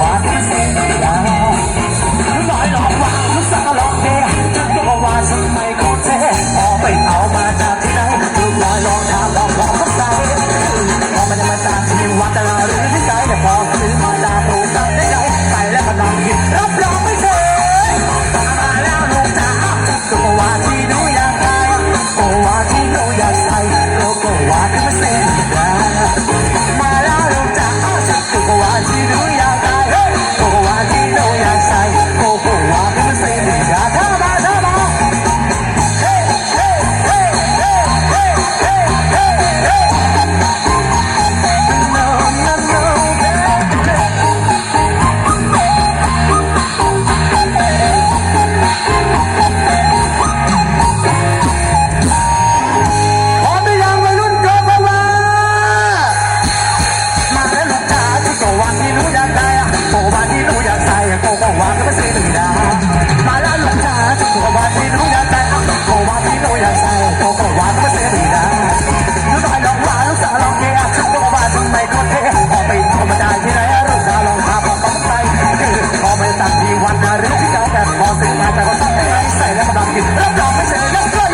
วาสเซดดาวลอยหลอกว่าลูกสาวหลอกเด็กตัวว่าทำไมเขาเท่ออไปเอามาจากที่ไหนลูกลอยหลอกถามหลอกหอกเขาใจพอมันจะมาจากที่วัดแต่เรารู้ที่ใจแต่พอซื้อมาจากถูกต้องได้ไปแล้วก็นองกินรับรองไม่เฉยมาแล้วลูกสาวตัว่าที่หนูอยากตัวว่าที่หนูอยากใส่ตัวว่าที่มันเส้นมาแล้วลูกสาวตัว่าที่หนูอยาก Let's go, let's go.